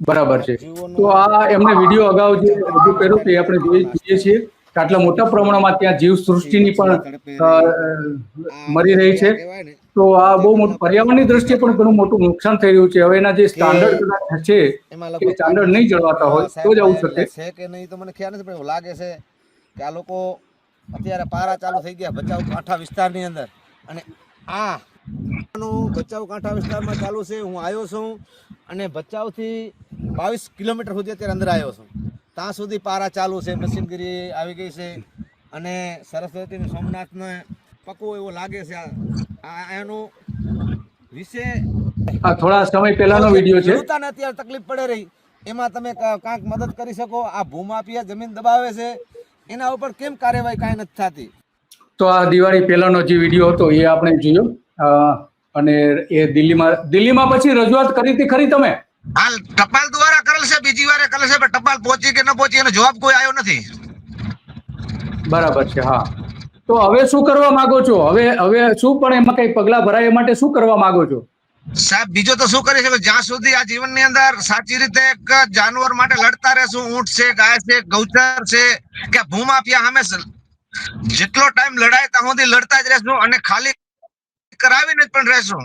બરાબર છે. તો આ એમને વીડિયો અગાઉ જે રજૂ કર્યો તે આપણે જોઈ જોઈએ છીએ કે આટલા મોટા પ્રમાણમાં ત્યાં જીવ સૃષ્ટિની પણ મરી રહી છે. તો આ બહુ મોટું પર્યાવરણની દ્રષ્ટિએ પણ ઘણું મોટું નુકસાન થઈ રહ્યું છે. હવે એના જે સ્ટાન્ડર્ડ છે એ સ્ટાન્ડર્ડ નહીં જળવાતા હોય તો જ આવું શકે. છે કે નહીં તો મને ખ્યાલ નથી પણ લાગે છે કે આ લોકો અત્યારે પારા ચાલુ થઈ ગયા ભચાઉ કાંઠા વિસ્તારની અંદર. અને આ નું ભચાઉ કાંઠા વિસ્તારમાં ચાલુ છે હું આવ્યો છું અને ભચાઉથી બાવીસ કિલોમીટર સુધી અત્યારે અંદર આવ્યો છું. ત્યાં સુધી પારા ચાલુ છે મશીનગીરી આવી ગઈ છે અને સરસ્વતી સોમનાથને પકવો એવો લાગે છે. આ આ એનું વિશે થોડા સમય પહેલાનો વીડિયો છે. ખેડૂતોને અત્યારે તકલીફ પડે રહી. એમાં તમે કાંઈક મદદ કરી શકો. આ ભૂમાફિયા જમીન દબાવે છે. એના ઉપર કેમ કાર્યવાહી કાંઈ નથી થતી? તો આ દિવાળી પહેલાનો જે વીડિયો હતો એ આપણે જોયો. અને એ દિલ્હીમાં દિલ્હીમાં પછી રજૂઆત કરી હતી ખરી તમે? હાલ ટપાલ દ્વારા કરેલ છે બીજી વારે કરેલ છે પણ ટપાલ પહોંચી કે ન પહોંચી એનો જવાબ કોઈ આવ્યો નથી. બરાબર છે હા. તો હવે શું કરવા માંગો છો? હવે હવે શું પણ એમાં કઈ પગલા ભરાય એ માટે શું કરવા માંગો છો? સાહેબ બીજો તો શું કરી શકે જ્યાં સુધી આ જીવનની અંદર સાચી રીતે એક જાનવર માટે લડતા રહેશું ઊંટ છે ગાય છે ગૌચર છે કે ભૂમાફિયા સામે જેટલો ટાઈમ લડાય ત્યાં સુધી લડતા જ રહેશું અને ખાલી કરાવીને જ પણ રહેશું.